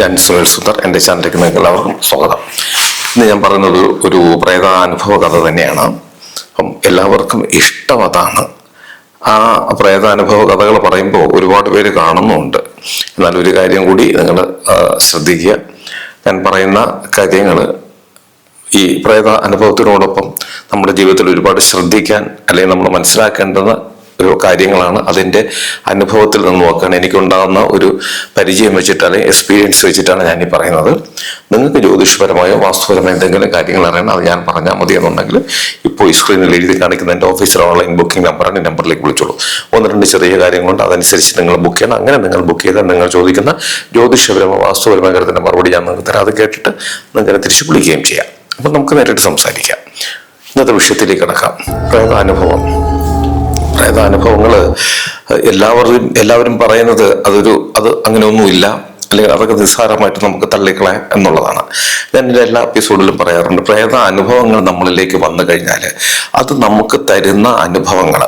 ഞാൻ സുനിൽ സുന്ദർ എന്റെ ചാനലിലേക്ക് നിങ്ങൾക്ക് എല്ലാവർക്കും സ്വാഗതം. ഇന്ന് ഞാൻ പറയുന്നത് ഒരു പ്രേതാനുഭവ കഥ തന്നെയാണ്. അപ്പം എല്ലാവർക്കും ഇഷ്ടം അതാണ് ആ പ്രേതാനുഭവ കഥകൾ പറയുമ്പോൾ ഒരുപാട് പേര് കാണുന്നുണ്ട് എന്നാൽ ഒരു കാര്യം കൂടി നിങ്ങൾ ശ്രദ്ധിക്കുക. ഞാൻ പറയുന്ന കാര്യങ്ങൾ ഈ പ്രേത അനുഭവത്തിനോടൊപ്പം നമ്മുടെ ജീവിതത്തിൽ ഒരുപാട് ശ്രദ്ധിക്കാൻ അല്ലെങ്കിൽ നമ്മൾ മനസ്സിലാക്കേണ്ടുന്ന ഒരു കാര്യങ്ങളാണ് അതിന്റെ അനുഭവത്തിൽ നിന്ന് നോക്കുകയാണ്. എനിക്കുണ്ടാകുന്ന ഒരു പരിചയം വെച്ചിട്ടാണ് എക്സ്പീരിയൻസ് വെച്ചിട്ടാണ് ഞാൻ ഈ പറയുന്നത്. നിങ്ങൾക്ക് ജ്യോതിഷപരമായോ വാസ്തുപരമായോ എന്തെങ്കിലും കാര്യങ്ങൾ അറിയണം അത് ഞാൻ പറഞ്ഞാൽ മതി എന്നുണ്ടെങ്കിൽ ഇപ്പോൾ ഈ സ്ക്രീനിൽ എഴുതി കാണിക്കുന്ന എന്റെ ഓഫീസിൽ ഓൺലൈൻ ബുക്കിംഗ് നമ്പറാണ് ഈ നമ്പറിലേക്ക് വിളിച്ചോളൂ. ഒന്ന് രണ്ട് ചെറിയ കാര്യങ്ങളുണ്ട് അതനുസരിച്ച് നിങ്ങൾ ബുക്ക് ചെയ്യണം. അങ്ങനെ നിങ്ങൾ ബുക്ക് ചെയ്താൽ നിങ്ങൾ ചോദിക്കുന്ന ജ്യോതിഷപരമോ വാസ്തുപരമായ കാര്യത്തിന്റെ മറുപടി ഞാൻ നിങ്ങൾക്ക് തരാം. അത് കേട്ടിട്ട് നിങ്ങൾക്ക് തിരിച്ച് വിളിക്കുകയും ചെയ്യാം. അപ്പം നമുക്ക് നേരിട്ട് സംസാരിക്കാം. ഇന്നത്തെ വിഷയത്തിലേക്ക് കിടക്കാം. പ്രേതാനുഭവം അനുഭവങ്ങൾ എല്ലാവരും എല്ലാവരും പറയുന്നത് അതൊരു അത് അങ്ങനെയൊന്നുമില്ല. അല്ലെങ്കിൽ അതൊക്കെ നിസ്സാരമായിട്ട് നമുക്ക് തള്ളിക്കളയാം എന്നുള്ളതാണ്. ഞാൻ എന്റെ എല്ലാ എപ്പിസോഡിലും പറയാറുണ്ട് പ്രേത അനുഭവങ്ങൾ നമ്മളിലേക്ക് വന്നു കഴിഞ്ഞാൽ അത് നമുക്ക് തരുന്ന അനുഭവങ്ങൾ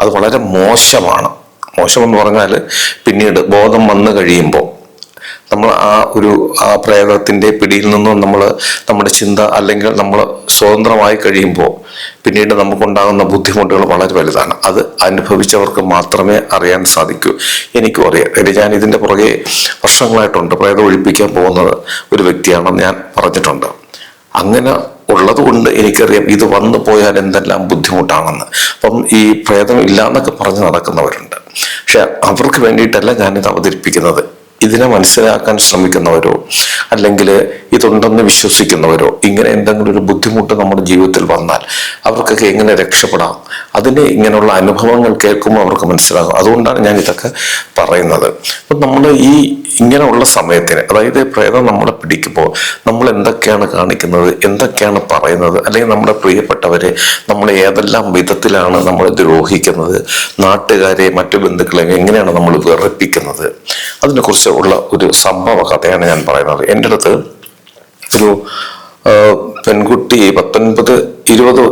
അത് വളരെ മോശമാണ്. മോശമെന്ന് പറഞ്ഞാൽ പിന്നീട് ബോധം വന്നു കഴിയുമ്പോൾ നമ്മൾ ആ ഒരു ആ പ്രേതത്തിന്റെ പിടിയിൽ നിന്നും നമ്മൾ നമ്മുടെ ചിന്ത അല്ലെങ്കിൽ നമ്മൾ സ്വതന്ത്രമായി കഴിയുമ്പോൾ പിന്നീട് നമുക്കുണ്ടാകുന്ന ബുദ്ധിമുട്ടുകൾ വളരെ വലുതാണ്. അത് അനുഭവിച്ചവർക്ക് മാത്രമേ അറിയാൻ സാധിക്കൂ. എനിക്കും അറിയാം. കാര്യം ഞാൻ ഇതിന്റെ പുറകെ വർഷങ്ങളായിട്ടുണ്ട് പ്രേതം ഒഴിപ്പിക്കാൻ പോകുന്നത് ഒരു വ്യക്തിയാണെന്ന് ഞാൻ പറഞ്ഞിട്ടുണ്ട്. അങ്ങനെ ഉള്ളതുകൊണ്ട് എനിക്കറിയാം ഇത് വന്നു പോയാൽ എന്തെല്ലാം ബുദ്ധിമുട്ടാണെന്ന്. അപ്പം ഈ പ്രേതം ഇല്ല എന്നൊക്കെ പറഞ്ഞ് നടക്കുന്നവരുണ്ട്. പക്ഷെ അവർക്ക് വേണ്ടിയിട്ടല്ല ഞാനിത് അവതരിപ്പിക്കുന്നത്. ഇതിനെ മനസ്സിലാക്കാൻ ശ്രമിക്കുന്നവരോ അല്ലെങ്കിൽ ഇതുണ്ടെന്ന് വിശ്വസിക്കുന്നവരോ ഇങ്ങനെ എന്തെങ്കിലും ഒരു ബുദ്ധിമുട്ട് നമ്മുടെ ജീവിതത്തിൽ വന്നാൽ അവർക്കൊക്കെ എങ്ങനെ രക്ഷപ്പെടാം? അതിന് ഇങ്ങനെയുള്ള അനുഭവങ്ങൾ കേൾക്കുമ്പോൾ അവർക്ക് മനസ്സിലാകും. അതുകൊണ്ടാണ് ഞാൻ ഇതൊക്കെ പറയുന്നത്. അപ്പം നമ്മൾ ഈ ഇങ്ങനെയുള്ള സമയത്തിന് അതായത് പ്രേതം നമ്മളെ പിടിക്കുമ്പോൾ നമ്മൾ എന്തൊക്കെയാണ് കാണിക്കുന്നത്? എന്തൊക്കെയാണ് പറയുന്നത്? അല്ലെങ്കിൽ നമ്മുടെ പ്രിയപ്പെട്ടവരെ നമ്മൾ ഏതെല്ലാം വിധത്തിലാണ് നമ്മൾ ദ്രോഹിക്കുന്നത്? നാട്ടുകാരെ മറ്റു ബന്ധുക്കളെ എങ്ങനെയാണ് നമ്മൾ വിറപ്പിക്കുന്നത്? അതിനെക്കുറിച്ച് ഉള്ള ഒരു സംഭവ കഥയാണ് ഞാൻ പറയുന്നത്. എന്റെ അടുത്ത് ഒരു പെൺകുട്ടി പത്തൊൻപത് ഇരുപത്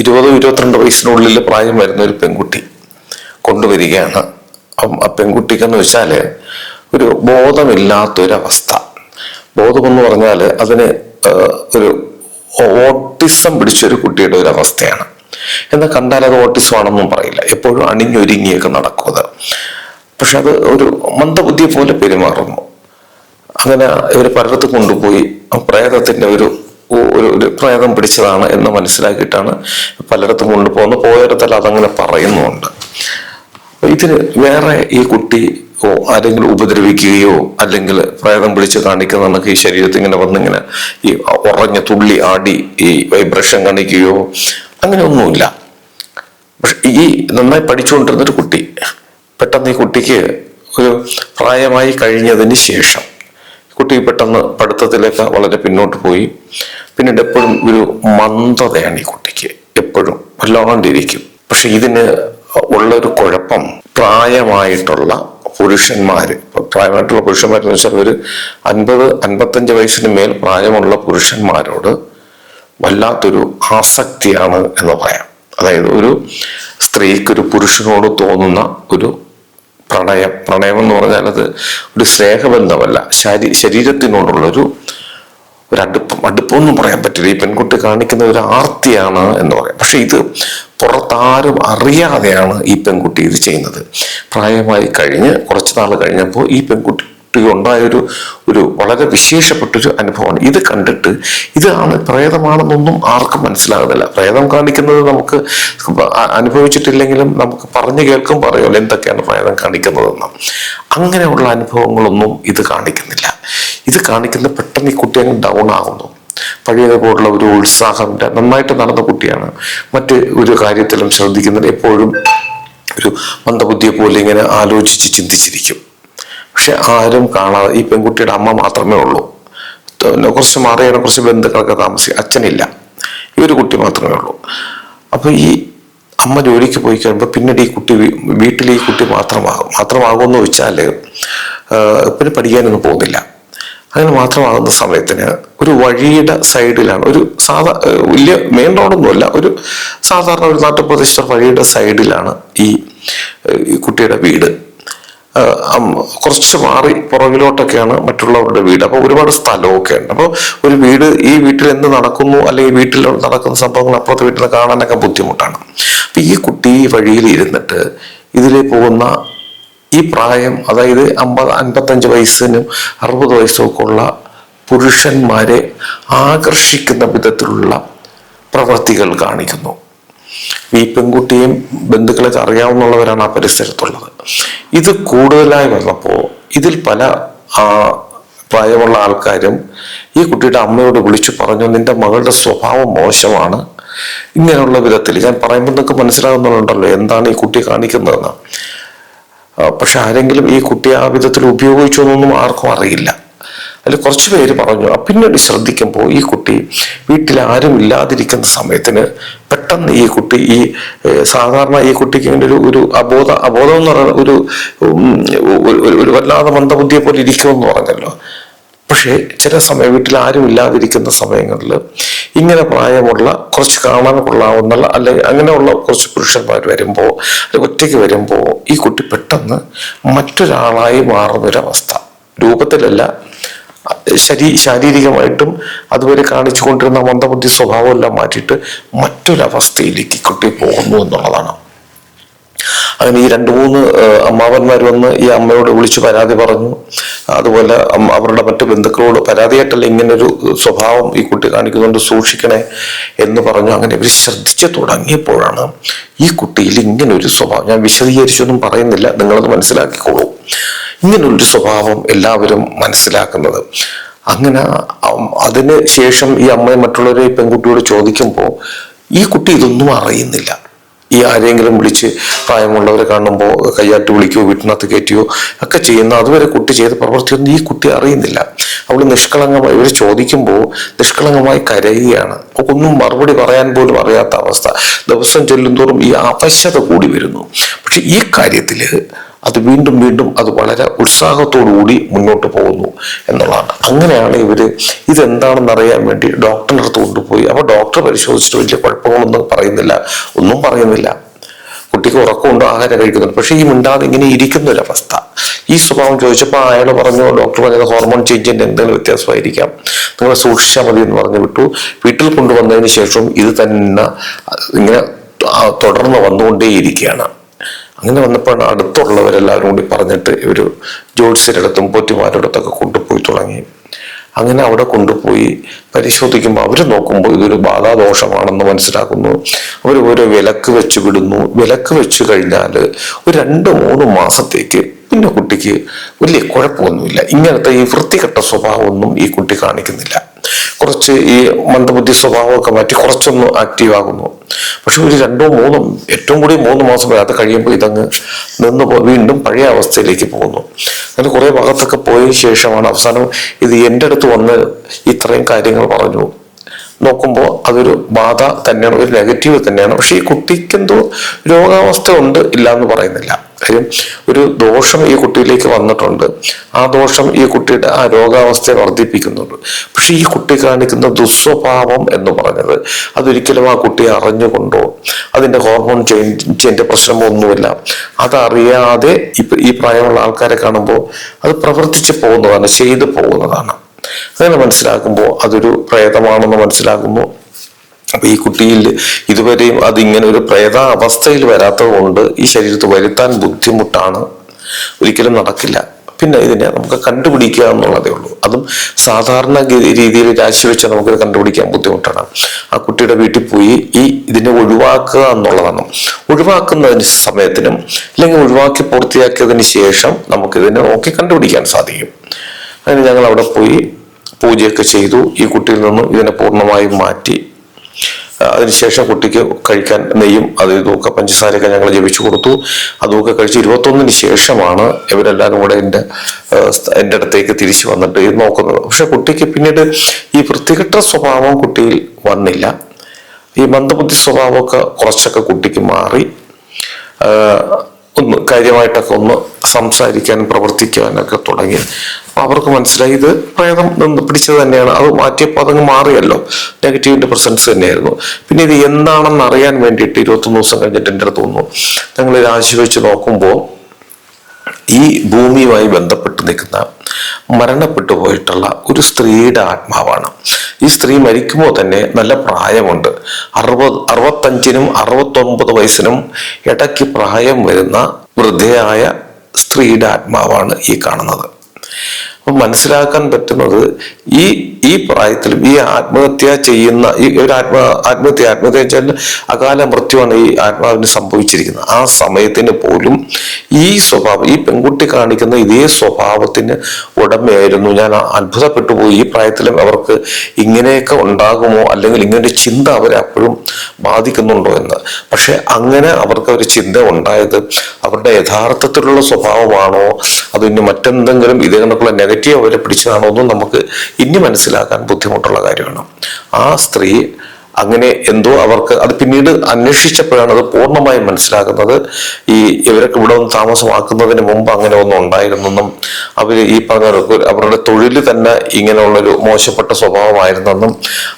ഇരുപത് ഇരുപത്തിരണ്ട് വയസ്സിനുള്ളിൽ പ്രായം വരുന്ന ഒരു പെൺകുട്ടി കൊണ്ടുവരികയാണ്. ആ പെൺകുട്ടിക്കെന്ന് വെച്ചാൽ ഒരു ബോധമില്ലാത്തൊരവസ്ഥ. ബോധമെന്ന് പറഞ്ഞാൽ അതിന് ഒരു ഓട്ടിസം പിടിച്ചൊരു കുട്ടിയുടെ ഒരു അവസ്ഥയാണ്. എന്നാൽ കണ്ടാൽ അത് ഓട്ടിസം ആണെന്നും പറയില്ല. എപ്പോഴും അണിഞ്ഞൊരുങ്ങിയൊക്കെ നടക്കും അത്. പക്ഷെ അത് ഒരു മന്ദബുദ്ധിയെ പോലെ പെരുമാറുന്നു. അങ്ങനെ ഇവർ പലയിടത്ത് കൊണ്ടുപോയി പ്രേതത്തിന്റെ ഒരു ഒരു ഒരു പ്രേതം പിടിച്ചതാണ് എന്ന് മനസ്സിലാക്കിയിട്ടാണ് പലയിടത്തും കൊണ്ടുപോകുന്നത്. പോയിടത്തെല്ലാം അതങ്ങനെ പറയുന്നുമുണ്ട്. ഇതിന് വേറെ ഈ കുട്ടി ഓ ആരെങ്കിലും ഉപദ്രവിക്കുകയോ അല്ലെങ്കിൽ പ്രേതം പിടിച്ച് കാണിക്കുന്നതൊക്കെ ഈ ശരീരത്തിൽ ഇങ്ങനെ വന്നിങ്ങനെ ഈ ഉറഞ്ഞ തുള്ളി ആടി ഈ വൈബ്രേഷൻ കാണിക്കുകയോ അങ്ങനെയൊന്നുമില്ല. പക്ഷെ ഈ നന്നായി പഠിച്ചുകൊണ്ടിരുന്നൊരു കുട്ടി പെട്ടെന്ന് ഈ കുട്ടിക്ക് ഒരു പ്രായമായി കഴിഞ്ഞതിന് ശേഷം കുട്ടി പെട്ടെന്ന് പഠിത്തത്തിലേക്ക് വളരെ പിന്നോട്ട് പോയി. പിന്നീട് എപ്പോഴും ഒരു മന്ദതയാണ് ഈ കുട്ടിക്ക്. എപ്പോഴും വല്ലാണ്ടിരിക്കും. പക്ഷെ ഇതിന് ഉള്ളൊരു കുഴപ്പം പ്രായമായിട്ടുള്ള പുരുഷന്മാര്. ഇപ്പൊ പ്രായമായിട്ടുള്ള പുരുഷന്മാരെന്ന് വെച്ചാൽ ഒരു അൻപത് അൻപത്തഞ്ച് വയസ്സിന് മേൽ പ്രായമുള്ള പുരുഷന്മാരോട് വല്ലാത്തൊരു ആസക്തിയാണ് എന്ന് പറയാം. അതായത് ഒരു സ്ത്രീക്ക് ഒരു പുരുഷനോട് തോന്നുന്ന ഒരു പ്രണയം പ്രണയം എന്ന് പറഞ്ഞാൽ അത് ഒരു സ്നേഹബന്ധമല്ല. ശരീ ശരീരത്തിനോടുള്ളൊരു ഒരു അടുപ്പം അടുപ്പമൊന്നും പറയാൻ പറ്റില്ല. ഈ പെൺകുട്ടി കാണിക്കുന്ന ഒരു ആർത്തിയാണ് എന്ന് പറയാം. പക്ഷെ ഇത് പുറത്താരും അറിയാതെയാണ് ഈ പെൺകുട്ടി ഇത് ചെയ്യുന്നത്. പ്രായമായി കഴിഞ്ഞ് കുറച്ച് നാൾ കഴിഞ്ഞപ്പോൾ ഈ പെൺകുട്ടി ഉണ്ടായൊരു ഒരു വളരെ വിശേഷപ്പെട്ടൊരു അനുഭവമാണ്. ഇത് കണ്ടിട്ട് ഇതാണ് പ്രേതമാണെന്നൊന്നും ആർക്കും മനസ്സിലാകുന്നില്ല. പ്രേതം കാണിക്കുന്നത് നമുക്ക് അനുഭവിച്ചിട്ടില്ലെങ്കിലും നമുക്ക് പറഞ്ഞു കേൾക്കും പറയുമല്ലോ എന്തൊക്കെയാണ് പ്രേതം കാണിക്കുന്നതെന്ന്. അങ്ങനെയുള്ള അനുഭവങ്ങളൊന്നും ഇത് കാണിക്കുന്നില്ല. ഇത് കാണിക്കുന്ന പെട്ടെന്ന് ഈ കുട്ടി അങ്ങ് ഡൗൺ ആകുന്നു. പഴയതുപോലുള്ള ഒരു ഉത്സാഹം നന്നായിട്ട് നടന്ന കുട്ടിയാണ്. മറ്റ് ഒരു കാര്യത്തിലും ശ്രദ്ധിക്കുന്നില്ല എപ്പോഴും ഒരു മന്ദബുദ്ധിയെ പോലെ ഇങ്ങനെ ആലോചിച്ച് ചിന്തിച്ചിരിക്കും. പക്ഷെ ആരും കാണാതെ ഈ പെൺകുട്ടിയുടെ അമ്മ മാത്രമേ ഉള്ളൂ. കുറച്ച് മാറിയാണ് കുറച്ച് ബന്ധുക്കളൊക്കെ താമസിക്കും. അച്ഛനില്ല. ഈ ഒരു കുട്ടി മാത്രമേ ഉള്ളൂ. അപ്പൊ ഈ അമ്മ ജോലിക്ക് പോയി കഴിയുമ്പോൾ പിന്നീട് ഈ കുട്ടി വീട്ടിൽ ഈ കുട്ടി മാത്രമാകും മാത്രമാകുമെന്ന് വെച്ചാൽ പിന്നെ പഠിക്കാനൊന്നും പോകുന്നില്ല. അങ്ങനെ മാത്രമാകുന്ന സമയത്തിന് ഒരു വഴിയുടെ സൈഡിലാണ്. ഒരു സാധാ വലിയ മെയിൻ റോഡൊന്നുമല്ല ഒരു സാധാരണ ഒരു നാട്ടുപ്രദേശത്തെ വഴിയുടെ സൈഡിലാണ് ഈ കുട്ടിയുടെ വീട്. കുറച്ച് മാറി പുറകിലോട്ടൊക്കെയാണ് മറ്റുള്ളവരുടെ വീട്. അപ്പോൾ ഒരുപാട് സ്ഥലമൊക്കെ ഉണ്ട്. അപ്പോൾ ഒരു വീട് ഈ വീട്ടിൽ എന്ത് നടക്കുന്നു അല്ലെങ്കിൽ വീട്ടിൽ നടക്കുന്ന സംഭവങ്ങൾ അപ്പുറത്തെ വീട്ടിൽ കാണാനൊക്കെ ബുദ്ധിമുട്ടാണ്. അപ്പം ഈ കുട്ടി ഈ വഴിയിൽ ഇരുന്നിട്ട് ഇതിലേ പോകുന്ന ഈ പ്രായം അതായത് അമ്പത് അൻപത്തഞ്ച് വയസ്സിനും അറുപത് വയസ്സും ഒക്കെ ഉള്ള പുരുഷന്മാരെ ആകർഷിക്കുന്ന വിധത്തിലുള്ള പ്രവൃത്തികൾ കാണിക്കുന്നു. ഈ പെൺകുട്ടിയും ബന്ധുക്കളൊക്കെ അറിയാവുന്നവരാണ് ആ പരിസരത്തുള്ളത്. ഇത് കൂടുതലായി വന്നപ്പോൾ ഇതിൽ പല പ്രായമുള്ള ആൾക്കാരും ഈ കുട്ടിയുടെ അമ്മയോട് വിളിച്ചു പറഞ്ഞു നിന്റെ മകളുടെ സ്വഭാവം മോശമാണ്. ഇങ്ങനെയുള്ള വിധത്തിൽ. ഞാൻ പറയുമ്പോൾ നിങ്ങൾക്ക് മനസ്സിലാകുന്നുണ്ടല്ലോ എന്താണ് ഈ കുട്ടി കാണിക്കുന്നതെന്ന്. പക്ഷെ ആരെങ്കിലും ഈ കുട്ടി ആ വിധത്തിൽ ഉപയോഗിച്ചു എന്നൊന്നും ആർക്കും അറിയില്ല. അതിൽ കുറച്ച് പേര് പറഞ്ഞു ആ, പിന്നീട് ശ്രദ്ധിക്കുമ്പോൾ ഈ കുട്ടി വീട്ടിൽ ആരും ഇല്ലാതിരിക്കുന്ന സമയത്തിന് പെട്ടെന്ന് ഈ കുട്ടി ഈ സാധാരണ ഈ കുട്ടിക്ക് ഇങ്ങനെ ഒരു ഒരു അബോധ അബോധം എന്ന് പറയുന്ന ഒരു- ഒരു വല്ലാതെ മന്ദബുദ്ധിയെ പോലെ ഇരിക്കുമെന്ന് പറഞ്ഞല്ലോ. പക്ഷേ ചില സമയം വീട്ടിൽ ആരും ഇല്ലാതിരിക്കുന്ന സമയങ്ങളിൽ ഇങ്ങനെ പ്രായമുള്ള കുറച്ച് കാണാൻ കൊള്ളാവുന്ന അല്ലെങ്കിൽ അങ്ങനെയുള്ള കുറച്ച് പുരുഷന്മാർ വരുമ്പോൾ ഒറ്റയ്ക്ക് വരുമ്പോൾ ഈ കുട്ടി പെട്ടെന്ന് മറ്റൊരാളായി മാറുന്നൊരവസ്ഥ. രൂപത്തിലല്ല ശരീ ശാരീരികമായിട്ടും അതുവരെ കാണിച്ചു കൊണ്ടിരുന്ന മന്ദബുദ്ധി സ്വഭാവമെല്ലാം മാറ്റിയിട്ട് മറ്റൊരവസ്ഥയിലേക്ക് കുട്ടി പോകുന്നു എന്നുള്ളതാണ്. അങ്ങനെ ഈ രണ്ട് മൂന്ന് അമ്മാവന്മാർ വന്ന് ഈ അമ്മയോട് വിളിച്ചു പരാതി പറഞ്ഞു. അതുപോലെ അവരുടെ മറ്റു ബന്ധുക്കളോട് പരാതിയായിട്ടല്ല ഇങ്ങനൊരു സ്വഭാവം ഈ കുട്ടി കാണിക്കുന്നുണ്ട് സൂക്ഷിക്കണേ എന്ന് പറഞ്ഞു. അങ്ങനെ ഇവർ ശ്രദ്ധിച്ചു തുടങ്ങിയപ്പോഴാണ് ഈ കുട്ടിയിൽ ഇങ്ങനൊരു സ്വഭാവം. ഞാൻ വിശദീകരിച്ചൊന്നും പറയുന്നില്ല. നിങ്ങളത് മനസ്സിലാക്കിക്കോളൂ. ഇങ്ങനൊരു സ്വഭാവം എല്ലാവരും മനസ്സിലാക്കുന്നത്. അങ്ങനെ അതിന് ശേഷം ഈ അമ്മയും മറ്റുള്ളവരെ പെൺകുട്ടിയോട് ചോദിക്കുമ്പോൾ ഈ കുട്ടി ഇതൊന്നും അറിയുന്നില്ല. ഈ ആരെങ്കിലും വിളിച്ച് പ്രായമുള്ളവരെ കാണുമ്പോൾ കയ്യാട്ട് വിളിക്കുകയോ വീട്ടിനകത്ത് കയറ്റുകയോ ഒക്കെ ചെയ്യുന്ന അതുവരെ കുട്ടി ചെയ്ത പ്രവൃത്തിയൊന്നും ഈ കുട്ടി അറിയുന്നില്ല. അവൾ നിഷ്കളങ്കമായി ഇവർ ചോദിക്കുമ്പോൾ നിഷ്കളങ്കമായി കരയുകയാണ്. ഒന്നും മറുപടി പറയാൻ പോലും അറിയാത്ത അവസ്ഥ. ദിവസം ചെല്ലുന്തോറും ഈ അവശത കൂടി വരുന്നു. പക്ഷെ ഈ കാര്യത്തിൽ അത് വീണ്ടും വീണ്ടും അത് വളരെ ഉത്സാഹത്തോടുകൂടി മുന്നോട്ട് പോകുന്നു എന്നുള്ളതാണ്. അങ്ങനെയാണ് ഇവർ ഇതെന്താണെന്ന് അറിയാൻ വേണ്ടി ഡോക്ടറിന്റെ അടുത്ത് കൊണ്ടുപോയി. അപ്പോൾ ഡോക്ടർ പരിശോധിച്ചിട്ട് വലിയ കുഴപ്പങ്ങളൊന്നും പറയുന്നില്ല ഒന്നും പറയുന്നില്ല. കുട്ടിക്ക് ഉറക്കമുണ്ടോ ആഹാരം കഴിക്കുന്നുണ്ട്. പക്ഷേ ഈ മിണ്ടാതെ ഇങ്ങനെ ഇരിക്കുന്ന ഒരു അവസ്ഥ ഈ സ്വഭാവം ചോദിച്ചപ്പോൾ അയാൾ പറഞ്ഞു ഡോക്ടർ പറഞ്ഞത് ഹോർമോൺ ചേഞ്ചിന്റെ എന്തെങ്കിലും വ്യത്യാസമായിരിക്കാം. നിങ്ങൾ സൂക്ഷിച്ചാൽ മതി എന്ന് പറഞ്ഞു വിട്ടു. വീട്ടിൽ കൊണ്ടുവന്നതിന് ശേഷം ഇത് തന്നെ ഇങ്ങനെ തുടർന്ന് വന്നുകൊണ്ടേയിരിക്കുകയാണ്. അങ്ങനെ വന്നപ്പോൾ അടുത്തുള്ളവരെല്ലാവരും കൂടി പറഞ്ഞിട്ട് ഇവർ ജ്യോത്സ്യരുടെ അടുത്തും പോറ്റിമാരുടെ അടുത്തൊക്കെ കൊണ്ടുപോയി തുടങ്ങി. അങ്ങനെ അവിടെ കൊണ്ടുപോയി പരിശോധിക്കുമ്പോൾ അവർ നോക്കുമ്പോൾ ഇതൊരു ബാധാദോഷമാണെന്ന് മനസ്സിലാക്കുന്നു. അവർ ഓരോ വിലക്ക് വെച്ച് വിടുന്നു. വിലക്ക് വെച്ച് കഴിഞ്ഞാൽ ഒരു രണ്ട് മൂന്ന് മാസത്തേക്ക് പിന്നെ കുട്ടിക്ക് വലിയ കുഴപ്പമൊന്നുമില്ല. ഇങ്ങനത്തെ ഈ വൃത്തികെട്ട സ്വഭാവമൊന്നും ഈ കുട്ടി കാണിക്കുന്നില്ല. കുറച്ച് ഈ മന്ദബുദ്ധി സ്വഭാവമൊക്കെ മാറ്റി കുറച്ചൊന്ന് ആക്റ്റീവ് ആകുന്നു. പക്ഷെ ഒരു രണ്ടോ മൂന്നോ ഏറ്റവും കൂടി മൂന്ന് മാസം വരെ അത് കഴിയുമ്പോൾ ഇതങ്ങ് നിന്ന് വീണ്ടും പഴയ അവസ്ഥയിലേക്ക് പോകുന്നു. അങ്ങനെ കുറെ ഭാഗത്തൊക്കെ പോയ ശേഷമാണ് അവസാനം ഇത് എന്റെ അടുത്ത് വന്ന് ഇത്രയും കാര്യങ്ങൾ പറഞ്ഞു. നോക്കുമ്പോൾ അതൊരു ബാധ തന്നെയാണ് ഒരു നെഗറ്റീവ് തന്നെയാണ്. പക്ഷേ ഈ കുട്ടിക്ക് എന്തോ രോഗാവസ്ഥ ഉണ്ട് ഇല്ല എന്ന് പറയുന്നില്ല. കാര്യം ഒരു ദോഷം ഈ കുട്ടിയിലേക്ക് വന്നിട്ടുണ്ട്. ആ ദോഷം ഈ കുട്ടിയുടെ ആ രോഗാവസ്ഥയെ വർദ്ധിപ്പിക്കുന്നുണ്ട്. പക്ഷെ ഈ കുട്ടി കാണിക്കുന്ന ദുസ്വഭാവം എന്ന് പറഞ്ഞത് അതൊരിക്കലും ആ കുട്ടിയെ അറിഞ്ഞുകൊണ്ടോ അതിന്റെ ഹോർമോൺ ചേഞ്ചിന്റെ പ്രശ്നമോ ഒന്നുമില്ല അതറിയാതെ ഇപ്പൊ ഈ പ്രായമുള്ള ആൾക്കാരെ കാണുമ്പോൾ അത് പ്രവർത്തിച്ച് പോകുന്നതാണ് ചെയ്തു പോകുന്നതാണ്. അങ്ങനെ മനസ്സിലാക്കുമ്പോൾ അതൊരു പ്രേതമാണെന്ന് മനസ്സിലാക്കുന്നു അപ്പൊ ഈ കുട്ടിയിൽ ഇതുവരെയും അതിങ്ങനെ ഒരു പ്രേത അവസ്ഥയിൽ വരാത്തത് കൊണ്ട് ഈ ശരീരത്ത് വരുത്താൻ ബുദ്ധിമുട്ടാണ്. ഒരിക്കലും നടക്കില്ല. പിന്നെ ഇതിനെ നമുക്ക് കണ്ടുപിടിക്കുക എന്നുള്ളതേ ഉള്ളൂ. അതും സാധാരണ രീതിയിൽ രാശി വെച്ച് നമുക്ക് കണ്ടുപിടിക്കാൻ ബുദ്ധിമുട്ടാണ്. ആ കുട്ടിയുടെ വീട്ടിൽ പോയി ഈ ഇതിനെ ഒഴിവാക്കുക എന്നുള്ളതാണ്. ഒഴിവാക്കുന്നതിന് സമയത്തിനും അല്ലെങ്കിൽ ഒഴിവാക്കി പൂർത്തിയാക്കിയതിന് ശേഷം നമുക്കിതിനെ നോക്കി കണ്ടുപിടിക്കാൻ സാധിക്കും. അതിന് ഞങ്ങൾ അവിടെ പോയി പൂജയൊക്കെ ചെയ്തു. ഈ കുട്ടിയിൽ നിന്നും ഇതിനെ പൂർണമായും മാറ്റി. അതിനുശേഷം കുട്ടിക്ക് കഴിക്കാൻ നെയ്യും അത് ഇതൊക്കെ പഞ്ചസാരയൊക്കെ ഞങ്ങൾ ജപിച്ചു കൊടുത്തു. അതുമൊക്കെ കഴിച്ച് ഇരുപത്തൊന്നിന് ശേഷമാണ് ഇവരെല്ലാവരും കൂടെ എന്റെ എന്റെ അടുത്തേക്ക് തിരിച്ചു വന്നിട്ട് നോക്കുന്നത്. പക്ഷെ കുട്ടിക്ക് പിന്നീട് ഈ വൃത്തികെട്ട സ്വഭാവം കുട്ടിയിൽ വന്നില്ല. ഈ മന്ദബുദ്ധി സ്വഭാവമൊക്കെ കുറച്ചൊക്കെ കുട്ടിക്ക് മാറി. ഒന്ന് കാര്യമായിട്ടൊക്കെ ഒന്ന് സംസാരിക്കാനും പ്രവർത്തിക്കാനൊക്കെ തുടങ്ങി. അപ്പൊ അവർക്ക് മനസ്സിലായി ഇത് പ്രേതം നിന്ന് പിടിച്ചത് തന്നെയാണ്. അത് മാറ്റിയപ്പോൾ അതങ്ങ് മാറിയല്ലോ. നെഗറ്റീവിന്റെ പ്രസൻസ് തന്നെയായിരുന്നു. പിന്നെ ഇത് എന്താണെന്ന് അറിയാൻ വേണ്ടിയിട്ട് ഇരുപത്തൊന്ന് ദിവസം കഴിഞ്ഞിട്ട് എന്റെ അടുത്ത് വന്നു. ഞങ്ങൾ ഇത് വെച്ച് നോക്കുമ്പോൾ ഈ ഭൂമിയുമായി ബന്ധപ്പെട്ട് നിൽക്കുന്ന മരണപ്പെട്ടു പോയിട്ടുള്ള ഒരു സ്ത്രീയുടെ ആത്മാവാണ്. ഈ സ്ത്രീ മരിക്കുമ്പോൾ തന്നെ നല്ല പ്രായമുണ്ട്. അറുപത് അറുപത്തഞ്ചിനും അറുപത്തൊമ്പത് വയസ്സിനും ഇടയ്ക്ക് പ്രായം വരുന്ന വൃദ്ധയായ സ്ത്രീയുടെ ആത്മാവാണ് ഈ കാണുന്നത്. അപ്പൊ മനസ്സിലാക്കാൻ പറ്റുന്നത് ഈ ഈ പ്രായത്തിലും ഈ ആത്മഹത്യ ചെയ്യുന്ന ഈ ഒരു ആത്മ ആത്മഹത്യ ആത്മഹത്യ വെച്ചാൽ അകാല മൃത്യുവാണ് ഈ ആത്മാവിന് സംഭവിച്ചിരിക്കുന്നത്. ആ സമയത്തിന് പോലും ഈ സ്വഭാവം ഈ പെൺകുട്ടി കാണിക്കുന്ന ഇതേ സ്വഭാവത്തിന് ഉടമയായിരുന്നു. ഞാൻ അത്ഭുതപ്പെട്ടു പോയി. ഈ പ്രായത്തിലും അവർക്ക് ഇങ്ങനെയൊക്കെ ഉണ്ടാകുമോ? അല്ലെങ്കിൽ ഇങ്ങനെ ചിന്ത അവരെ അപ്പോഴും ബാധിക്കുന്നുണ്ടോ എന്ന്. പക്ഷെ അങ്ങനെ അവർക്ക് ഒരു ചിന്ത ഉണ്ടായത് അവരുടെ യഥാർത്ഥത്തിലുള്ള സ്വഭാവമാണോ? അത് ഇനി മറ്റെന്തെങ്കിലും ഇതേ കണക്കുള്ള നെഗറ്റീവ് അവരെ പിടിച്ചതാണോ ഒന്നും നമുക്ക് ഇനി മനസ്സിലാക്കാൻ ബുദ്ധിമുട്ടുള്ള കാര്യമാണ്. ആ സ്ത്രീ അങ്ങനെ എന്തോ അവർക്ക് അത് പിന്നീട് അന്വേഷിച്ചപ്പോഴാണ് അത് പൂർണമായും മനസ്സിലാക്കുന്നത് ഈ ഇവരൊക്കെ ഇവിടെ ഒന്ന് താമസമാക്കുന്നതിന് മുമ്പ് അങ്ങനെ ഒന്നും ഉണ്ടായിരുന്നെന്നും അവർ ഈ പറഞ്ഞവർക്ക് അവരുടെ തൊഴിൽ തന്നെ ഇങ്ങനെയുള്ളൊരു മോശപ്പെട്ട സ്വഭാവമായിരുന്നെന്നും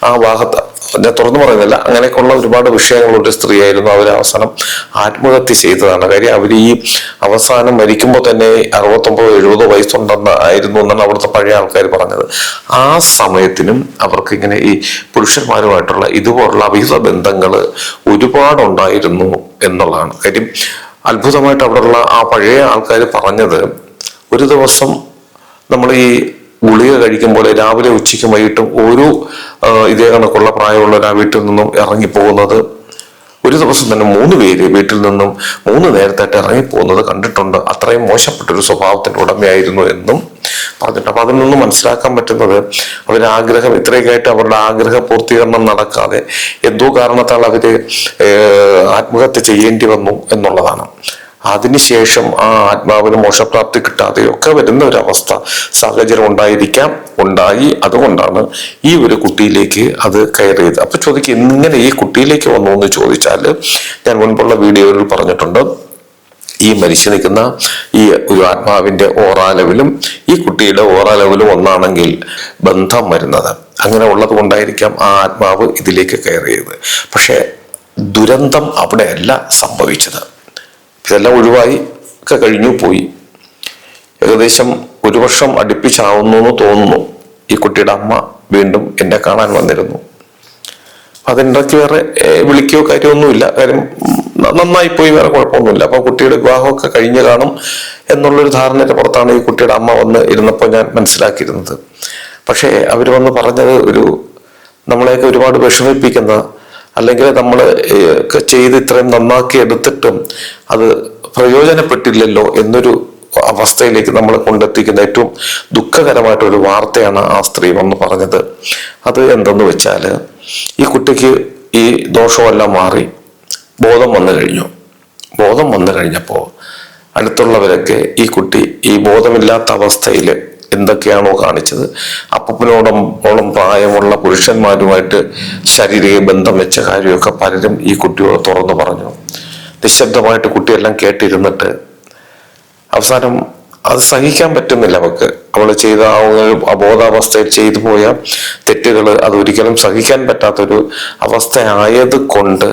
ആ ഭാഗത്ത് ഞാൻ തുറന്നു പറയുന്നില്ല. അങ്ങനെയൊക്കെയുള്ള ഒരുപാട് വിഷയങ്ങളുള്ള സ്ത്രീയായിരുന്നു അവർ അവസാനം ആത്മഹത്യ ചെയ്തതാണ്. കാര്യം അവർ ഈ അവസാനം മരിക്കുമ്പോൾ തന്നെ അറുപത്തൊമ്പതോ എഴുപതോ വയസ്സുണ്ടെന്ന് ആയിരുന്നു എന്നാണ് അവിടുത്തെ പഴയ ആൾക്കാർ പറഞ്ഞത്. ആ സമയത്തിനും അവർക്ക് ഇങ്ങനെ ഈ പുരുഷന്മാരുമായിട്ടുള്ള ഇതുപോലുള്ള അവിഹിത ബന്ധങ്ങൾ ഒരുപാടുണ്ടായിരുന്നു എന്നുള്ളതാണ്. കാര്യം അത്ഭുതമായിട്ട് അവിടെയുള്ള ആ പഴയ ആൾക്കാർ പറഞ്ഞത് ഒരു ദിവസം നമ്മൾ ഈ ഗുളിക കഴിക്കുമ്പോൾ രാവിലെ ഉച്ചയ്ക്കും വൈകിട്ടും ഒരു ഇതേ കണക്കുള്ള പ്രായമുള്ള ഒരാ വീട്ടിൽ നിന്നും ഇറങ്ങിപ്പോകുന്നത്. ഒരു ദിവസം തന്നെ മൂന്ന് പേര് വീട്ടിൽ നിന്നും മൂന്ന് നേരത്തായിട്ട് ഇറങ്ങിപ്പോകുന്നത് കണ്ടിട്ടുണ്ട്. അത്രയും മോശപ്പെട്ട ഒരു സ്വഭാവത്തിന്റെ ഉടമയായിരുന്നു എന്നും പറഞ്ഞിട്ട് അപ്പൊ അതിൽ നിന്ന് മനസ്സിലാക്കാൻ പറ്റുന്നത് അവരുടെ ആഗ്രഹം ഇത്രയൊക്കെയായിട്ട് അവരുടെ ആഗ്രഹ പൂർത്തീകരണം നടക്കാതെ എന്തോ കാരണത്താൽ ഏഹ്, ആത്മഹത്യ ചെയ്യേണ്ടി വന്നു എന്നുള്ളതാണ്. അതിനുശേഷം ആ ആത്മാവിന് മോശപ്രാപ്തി കിട്ടാതെയൊക്കെ വരുന്ന ഒരവസ്ഥ സാഹചര്യം ഉണ്ടായിരിക്കാം ഉണ്ടായി. അതുകൊണ്ടാണ് ഈ ഒരു കുട്ടിയിലേക്ക് അത് കയറിയത്. അപ്പൊ ചോദിക്കുക ഇങ്ങനെ ഈ കുട്ടിയിലേക്ക് വന്നു എന്ന് ചോദിച്ചാൽ ഞാൻ മുൻപുള്ള വീഡിയോയിൽ പറഞ്ഞിട്ടുണ്ട് ഈ മരിച്ചു നിൽക്കുന്ന ഈ ഒരു ആത്മാവിന്റെ ഓറാ ലെവലും ഈ കുട്ടിയുടെ ഓറാ ലെവലും ഒന്നാണെങ്കിൽ ബന്ധം വരുന്നത്. അങ്ങനെ ഉള്ളത് കൊണ്ടായിരിക്കാം ആ ആത്മാവ് ഇതിലേക്ക് കയറിയത്. പക്ഷേ ദുരന്തം അവിടെയല്ല സംഭവിച്ചത്. ഇതെല്ലാം ഒഴിവായി ഒക്കെ കഴിഞ്ഞു പോയി. ഏകദേശം ഒരു വർഷം അടുപ്പിച്ചാവുന്നു എന്ന് തോന്നുന്നു. ഈ കുട്ടിയുടെ അമ്മ വീണ്ടും എന്നെ കാണാൻ വന്നിരുന്നു. അതിനിടയ്ക്ക് വേറെ വിളിക്കോ വിളിക്കുകയോ കാര്യമൊന്നുമില്ല കാര്യം നന്നായി പോയി വേറെ കുഴപ്പമൊന്നുമില്ല. അപ്പൊ കുട്ടിയുടെ വിവാഹമൊക്കെ കഴിഞ്ഞ് കാണും എന്നുള്ളൊരു ധാരണയുടെ പുറത്താണ് ഈ കുട്ടിയുടെ അമ്മ വന്ന് ഇരുന്നപ്പോൾ ഞാൻ മനസ്സിലാക്കിയിരുന്നത്. പക്ഷേ അവർ വന്ന് പറഞ്ഞത് ഒരു നമ്മളെയൊക്കെ ഒരുപാട് വിഷമിപ്പിക്കുന്ന അല്ലെങ്കിൽ നമ്മൾ ചെയ്ത് ഇത്രയും നന്നാക്കി എടുത്തിട്ടും അത് പ്രയോജനപ്പെട്ടില്ലല്ലോ എന്നൊരു അവസ്ഥയിലേക്ക് നമ്മൾ കൊണ്ടെത്തിക്കുന്ന ഏറ്റവും ദുഃഖകരമായിട്ടൊരു വാർത്തയാണ് ആ സ്ത്രീ വന്ന് പറഞ്ഞത്. അത് എന്തെന്ന് വെച്ചാൽ ഈ കുട്ടിക്ക് ഈ ദോഷമെല്ലാം മാറി ബോധം വന്നു കഴിഞ്ഞു. ബോധം വന്നു കഴിഞ്ഞപ്പോൾ അടുത്തുള്ളവരൊക്കെ ഈ കുട്ടി ഈ ബോധമില്ലാത്ത അവസ്ഥയിൽ എന്തൊക്കെയാണോ കാണിച്ചത്. അപ്പനോടം ഓളം പ്രായമുള്ള പുരുഷന്മാരുമായിട്ട് ശാരീരിക ബന്ധം വെച്ച കാര്യമൊക്കെ പലരും ഈ കുട്ടിയോട് തുറന്നു പറഞ്ഞു. നിശബ്ദമായിട്ട് കുട്ടിയെല്ലാം കേട്ടിരുന്നിട്ട് അവസാനം അത് സഹിക്കാൻ പറ്റുന്നില്ല അവക്ക് അവൾ ചെയ്ത ആ അബോധാവസ്ഥയിൽ ചെയ്തു പോയ തെറ്റുകൾ അത് ഒരിക്കലും സഹിക്കാൻ പറ്റാത്തൊരു അവസ്ഥ ആയത് കൊണ്ട്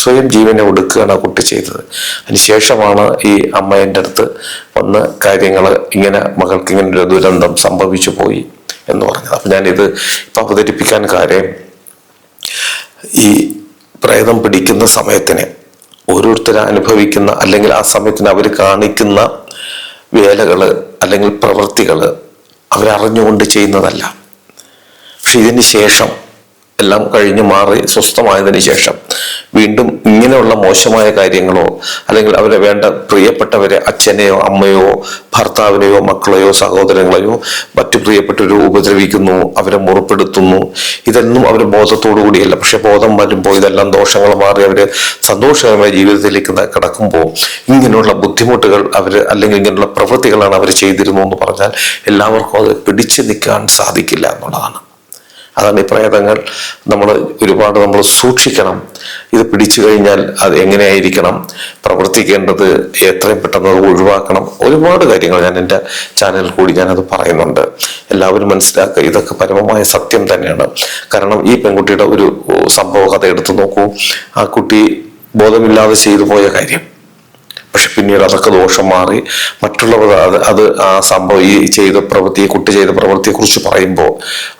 സ്വയം ജീവനെ ഒടുക്കുകയാണ് ആ കുട്ടി ചെയ്തത്. അതിനുശേഷമാണ് ഈ അമ്മ എന്റെ അടുത്ത് വന്ന് കാര്യങ്ങൾ ഇങ്ങനെ മകൾക്ക് ഇങ്ങനെ ഒരു ദുരന്തം സംഭവിച്ചു പോയി എന്ന് പറഞ്ഞത്. അപ്പം ഞാനിത് ഇപ്പം അവതരിപ്പിക്കാൻ കാര്യം ഈ പ്രേതം പിടിക്കുന്ന സമയത്തിന് ഓരോരുത്തർ അനുഭവിക്കുന്ന അല്ലെങ്കിൽ ആ സമയത്തിന് അവർ കാണിക്കുന്ന വേലകൾ അല്ലെങ്കിൽ പ്രവൃത്തികൾ അവരറിഞ്ഞുകൊണ്ട് ചെയ്യുന്നതല്ല. പക്ഷെ ഇതിന് ശേഷം എല്ലാം കഴിഞ്ഞു മാറി സ്വസ്ഥമായതിന് ശേഷം വീണ്ടും ഇങ്ങനെയുള്ള മോശമായ കാര്യങ്ങളോ അല്ലെങ്കിൽ അവരെ വേണ്ട പ്രിയപ്പെട്ടവരെ അച്ഛനെയോ അമ്മയോ ഭർത്താവിനെയോ മക്കളെയോ സഹോദരങ്ങളെയോ മറ്റു പ്രിയപ്പെട്ടവരോ ഉപദ്രവിക്കുന്നു അവരെ മുറിപ്പെടുത്തുന്നു. ഇതൊന്നും അവർ ബോധത്തോടു കൂടിയല്ല. പക്ഷെ ബോധം വരുമ്പോൾ ഇതെല്ലാം ദോഷങ്ങൾ മാറി അവർ സന്തോഷകരമായ ജീവിതത്തിലേക്ക് കടക്കുമ്പോൾ ഇങ്ങനെയുള്ള ബുദ്ധിമുട്ടുകൾ അവർ അല്ലെങ്കിൽ ഇങ്ങനെയുള്ള പ്രവൃത്തികളാണ് അവർ ചെയ്തിരുന്നു എന്ന് പറഞ്ഞാൽ എല്ലാവർക്കും അത് പിടിച്ചു നിൽക്കാൻ സാധിക്കില്ല എന്നുള്ളതാണ്. അതാണ് ഈ പ്രേതങ്ങൾ. നമ്മൾ ഒരുപാട് നമ്മൾ സൂക്ഷിക്കണം. ഇത് പിടിച്ചു കഴിഞ്ഞാൽ അത് എങ്ങനെയായിരിക്കണം? പ്രവർത്തിക്കേണ്ടത് എത്രയും പെട്ടെന്ന് ഒഴിവാക്കണം. ഒരുപാട് കാര്യങ്ങൾ ഞാൻ എന്റെ ചാനലിൽ കൂടി ഞാനത് പറയുന്നുണ്ട്. എല്ലാവരും മനസ്സിലാക്കുക ഇതൊക്കെ പരമമായ സത്യം തന്നെയാണ്. കാരണം ഈ പെൺകുട്ടിയുടെ ഒരു സംഭവ കഥ എടുത്തു നോക്കൂ. ആ കുട്ടി ബോധമില്ലാതെ ചെയ്തു പോയ കാര്യം. പക്ഷെ പിന്നീട് അതൊക്കെ ദോഷം മാറി. മറ്റുള്ളവർ അത് അത് ആ സംഭവം ഈ ചെയ്ത പ്രവൃത്തി കുട്ടി ചെയ്ത പ്രവൃത്തിയെ കുറിച്ച് പറയുമ്പോൾ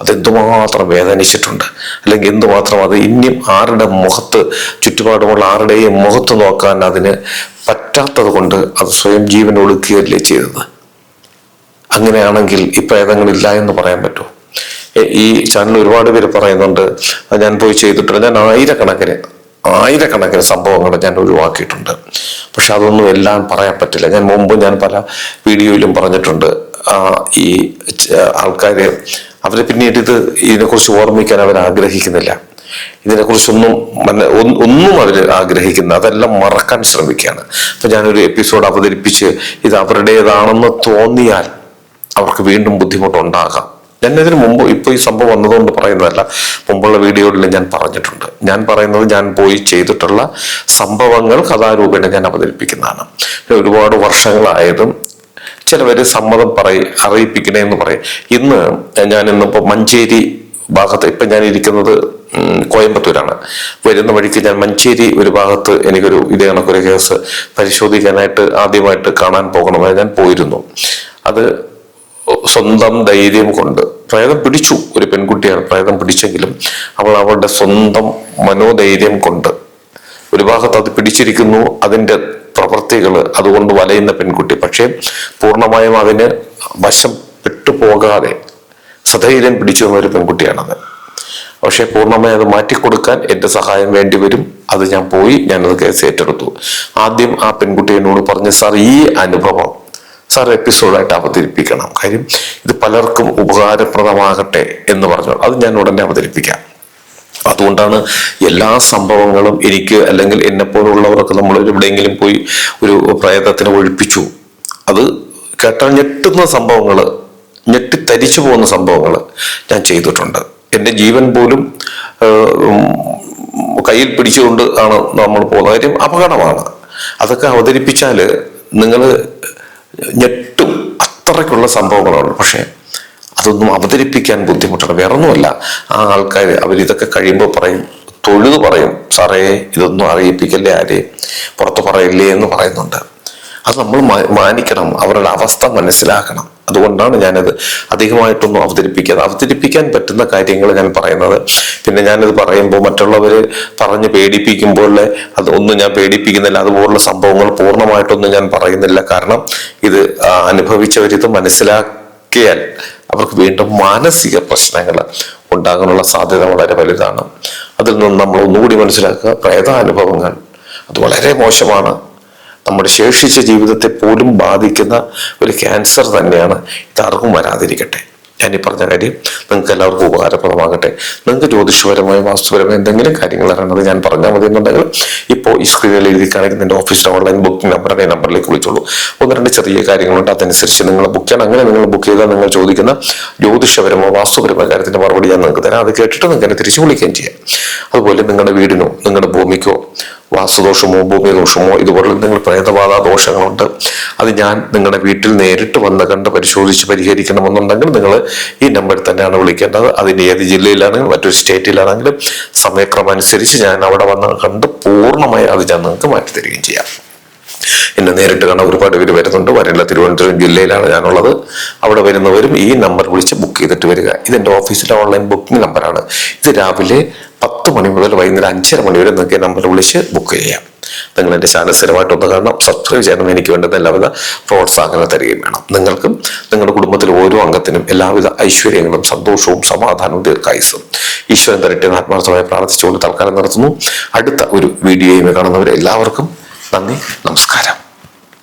അത് എന്തുമാത്രം വേദനിച്ചിട്ടുണ്ട്. അല്ലെങ്കിൽ എന്തുമാത്രം അത് ഇനിയും ആരുടെ മുഖത്ത് ചുറ്റുപാടുമുള്ള ആരുടെയും മുഖത്ത് നോക്കാൻ അതിന് പറ്റാത്തത് കൊണ്ട് അത് സ്വയം ജീവൻ ഒടുക്കുകയല്ലേ ചെയ്തത്. അങ്ങനെയാണെങ്കിൽ ഈ പ്രേതങ്ങളില്ല എന്ന് പറയാൻ പറ്റുമോ? ഈ ചാനൽ ഒരുപാട് പേര് പറയുന്നുണ്ട് ഞാൻ പോയി ചെയ്തിട്ടുണ്ട് ഞാൻ ആയിരക്കണക്കിന് ആയിരക്കണക്കിന് സംഭവങ്ങൾ ഞാൻ ഒഴിവാക്കിയിട്ടുണ്ട്. പക്ഷെ അതൊന്നും എല്ലാം പറയാൻ പറ്റില്ല. ഞാൻ മുമ്പ് ഞാൻ പല വീഡിയോയിലും പറഞ്ഞിട്ടുണ്ട് ഈ ആൾക്കാർ അവർ പിന്നീട് ഇത് ഇതിനെക്കുറിച്ച് ഓർമ്മിക്കാൻ അവർ ആഗ്രഹിക്കുന്നില്ല. ഇതിനെക്കുറിച്ചൊന്നും ഒന്നും അവർ ആഗ്രഹിക്കുന്ന അതെല്ലാം മറക്കാൻ ശ്രമിക്കുകയാണ്. അപ്പം ഞാനൊരു എപ്പിസോഡ് അവതരിപ്പിച്ച് ഇത് അവരുടേതാണെന്ന് തോന്നിയാൽ അവർക്ക് വീണ്ടും ബുദ്ധിമുട്ടുണ്ടാകാം. ഞാൻ ഇതിന് മുമ്പ് ഇപ്പോൾ ഈ സംഭവം വന്നതുകൊണ്ട് പറയുന്നതല്ല. മുമ്പുള്ള വീഡിയോകളിൽ ഞാൻ പറഞ്ഞിട്ടുണ്ട്. ഞാൻ പറയുന്നത് ഞാൻ പോയി ചെയ്തിട്ടുള്ള സംഭവങ്ങൾ കഥാരൂപേണ ഞാൻ അവതരിപ്പിക്കുന്നതാണ്. ഒരുപാട് വർഷങ്ങളായതും ചിലവർ സമ്മതം പറയും അറിയിപ്പിക്കണേ എന്ന് പറയും. ഇന്ന് ഞാൻ ഇന്നിപ്പോൾ മഞ്ചേരി ഭാഗത്ത് ഇപ്പം ഞാൻ ഇരിക്കുന്നത് കോയമ്പത്തൂരാണ്. വരുന്ന വഴിക്ക് ഞാൻ മഞ്ചേരി ഒരു ഭാഗത്ത് എനിക്കൊരു ഇതേ കണക്കൊരു കേസ് പരിശോധിക്കാനായിട്ട് ആദ്യമായിട്ട് കാണാൻ പോകണമെന്ന് ഞാൻ പോയിരുന്നു. അത് സ്വന്തം ധൈര്യം കൊണ്ട് പ്രേതം പിടിച്ചു. ഒരു പെൺകുട്ടിയാണ് പ്രേതം പിടിച്ചെങ്കിലും അവൾ അവളുടെ സ്വന്തം മനോധൈര്യം കൊണ്ട് ഒരു ഭാഗത്ത് അത് പിടിച്ചിരിക്കുന്നു അതിന്റെ പ്രവൃത്തികൾ അതുകൊണ്ട് വലയുന്ന പെൺകുട്ടി. പക്ഷേ പൂർണമായും അതിന് വശം പെട്ടുപോകാതെ സധൈര്യം പിടിച്ചു വന്ന ഒരു പെൺകുട്ടിയാണത്. പക്ഷെ പൂർണമായി അത് മാറ്റിക്കൊടുക്കാൻ എന്റെ സഹായം വേണ്ടി വരും. അത് ഞാൻ പോയി ഞാനത് കേസ് ഏറ്റെടുത്തു. ആദ്യം ആ പെൺകുട്ടി എന്നോട് പറഞ്ഞു സാർ ഈ അനുഭവം സാർ എപ്പിസോഡായിട്ട് അവതരിപ്പിക്കണം. കാര്യം ഇത് പലർക്കും ഉപകാരപ്രദമാകട്ടെ എന്ന് പറഞ്ഞു അത് ഞാൻ ഉടനെ അവതരിപ്പിക്കാം. അതുകൊണ്ടാണ് എല്ലാ സംഭവങ്ങളും എനിക്ക് അല്ലെങ്കിൽ എന്നെ പോലുള്ളവർക്ക് നമ്മൾ എവിടെയെങ്കിലും പോയി ഒരു പ്രേതത്തിനെ ഒഴിപ്പിച്ചു. അത് കേട്ടാൽ ഞെട്ടുന്ന സംഭവങ്ങൾ ഞെട്ടിത്തരിച്ചു പോകുന്ന സംഭവങ്ങൾ ഞാൻ ചെയ്തിട്ടുണ്ട്. എന്റെ ജീവൻ പോലും കയ്യിൽ പിടിച്ചുകൊണ്ട് ആണ് നമ്മൾ പോകുന്ന കാര്യം അപകടമാണ്. അതൊക്കെ അവതരിപ്പിച്ചാൽ നിങ്ങൾ ഞെട്ടും അത്രയ്ക്കുള്ള സംഭവങ്ങളാണ്. പക്ഷേ അതൊന്നും അവതരിപ്പിക്കാൻ ബുദ്ധിമുട്ടാണ്. വേറെ ഒന്നുമല്ല ആ ആൾക്കാർ അവരിതൊക്കെ കഴിയുമ്പോൾ പറയും തൊഴുത് പറയും സാറേ ഇതൊന്നും അറിയിപ്പിക്കല്ലേ ആരെ? പുറത്ത് പറയില്ലേ എന്ന് പറയുന്നുണ്ട്. അത് നമ്മൾ മാനിക്കണം അവരുടെ അവസ്ഥ മനസ്സിലാക്കണം. അതുകൊണ്ടാണ് ഞാനത് അധികമായിട്ടൊന്നും അവതരിപ്പിക്കാതെ അവതരിപ്പിക്കാൻ പറ്റുന്ന കാര്യങ്ങൾ ഞാൻ പറയുന്നത്. പിന്നെ ഞാനത് പറയുമ്പോൾ മറ്റുള്ളവർ പറഞ്ഞ് പേടിപ്പിക്കുമ്പോൾ അത് ഒന്നും ഞാൻ പേടിപ്പിക്കുന്നില്ല അതുപോലുള്ള സംഭവങ്ങൾ പൂർണമായിട്ടൊന്നും ഞാൻ പറയുന്നില്ല. കാരണം ഇത് അനുഭവിച്ചവരിത് മനസ്സിലാക്കിയാൽ അവർക്ക് വീണ്ടും മാനസിക പ്രശ്നങ്ങൾ ഉണ്ടാകാനുള്ള സാധ്യത വളരെ വലുതാണ്. അതിൽ നിന്ന് നമ്മൾ ഒന്നുകൂടി മനസ്സിലാക്കുക പ്രേതാനുഭവങ്ങൾ അത് വളരെ മോശമാണ്. നമ്മുടെ ശേഷിച്ച ജീവിതത്തെ പോലും ബാധിക്കുന്ന ഒരു ക്യാൻസർ തന്നെയാണ് ഇതാർക്കും വരാതിരിക്കട്ടെ. ഞാൻ ഈ പറഞ്ഞ കാര്യം നിങ്ങൾക്ക് എല്ലാവർക്കും ഉപകാരപ്രദമാകട്ടെ. നിങ്ങൾക്ക് ജ്യോതിഷപരമായ വാസ്തുപരമായ എന്തെങ്കിലും കാര്യങ്ങൾ അറിയണത് ഞാൻ പറഞ്ഞാൽ മതി എന്നുണ്ടെങ്കിൽ ഇപ്പോൾ ഈ സ്ക്രീനിൽ എഴുതി കാണിക്കുന്ന എന്റെ ഓഫീസിലെ ഓൺലൈൻ ബുക്കിംഗ് നമ്പർ ഈ നമ്പറിലേക്ക് വിളിച്ചോളൂ. ഒന്ന് രണ്ട് ചെറിയ കാര്യങ്ങളുണ്ട് അതനുസരിച്ച് നിങ്ങൾ ബുക്ക് ചെയ്യണം. അങ്ങനെ നിങ്ങൾ ബുക്ക് ചെയ്താൽ നിങ്ങൾ ചോദിക്കുന്ന ജ്യോതിഷപരമോ വാസ്തുപരമോ കാര്യത്തിന്റെ മറുപടി ഞാൻ നിങ്ങൾക്ക് തരാം. അത് കേട്ടിട്ട് നിങ്ങൾക്ക് എന്നെ തിരിച്ചു വിളിക്കുകയും ചെയ്യാം. അതുപോലെ നിങ്ങളുടെ വീടിനോ നിങ്ങളുടെ ഭൂമിക്കോ വാസ്തുദോഷമോ ഭൂമിദോഷമോ ഇതുപോലെ നിങ്ങൾ പ്രേതബാധ ദോഷങ്ങളുണ്ട്. അത് ഞാൻ നിങ്ങളുടെ വീട്ടിൽ നേരിട്ട് വന്ന് കണ്ട് പരിശോധിച്ച് പരിഹരിക്കണമെന്നുണ്ടെങ്കിൽ നിങ്ങൾ ഈ നമ്പറിൽ തന്നെയാണ് വിളിക്കേണ്ടത്. അതിന് ഏത് ജില്ലയിലാണെങ്കിലും മറ്റൊരു സ്റ്റേറ്റിലാണെങ്കിലും സമയക്രമം അനുസരിച്ച് ഞാൻ അവിടെ വന്ന് കണ്ട് പൂർണമായി അത് ഞാൻ നിങ്ങൾക്ക് മാറ്റി തരികയും ചെയ്യാം. എന്നെ നേരിട്ട് കാണാൻ ഒരുപാട് പേര് വരുന്നുണ്ട്. വരേണ്ട തിരുവനന്തപുരം ജില്ലയിലാണ് ഞാനുള്ളത്. അവിടെ വരുന്നവരും ഈ നമ്പർ വിളിച്ച് ബുക്ക് ചെയ്തിട്ട് വരിക. ഇതെന്റെ ഓഫീസിലെ ഓൺലൈൻ ബുക്കിംഗ് നമ്പറാണ് ഇത് രാവിലെ പത്ത് മണി മുതൽ വൈകുന്നേരം അഞ്ചര മണി വരെ നിങ്ങൾക്ക് നമ്പർ വിളിച്ച് ബുക്ക് ചെയ്യാം. നിങ്ങൾ എന്റെ ചാനൽ സ്ഥിരമായിട്ടൊന്ന് കാണണം സബ്സ്ക്രൈബ് ചെയ്യണം എനിക്ക് വേണ്ടുന്ന എല്ലാവിധ പ്രോത്സാഹനം തരികയും വേണം. നിങ്ങൾക്കും നിങ്ങളുടെ കുടുംബത്തിലെ ഓരോ അംഗത്തിനും എല്ലാവിധ ഐശ്വര്യങ്ങളും സന്തോഷവും സമാധാനവും ദീർഘായുസും ഈശ്വരൻ തരട്ടെ ആത്മാർത്ഥമായി പ്രാർത്ഥിച്ചുകൊണ്ട് തൽക്കാലം നടത്തുന്നു അടുത്ത ഒരു വീഡിയോയുമായി കാണുന്നവരെ എല്ലാവർക്കും നന്ദി നമസ്കാരം.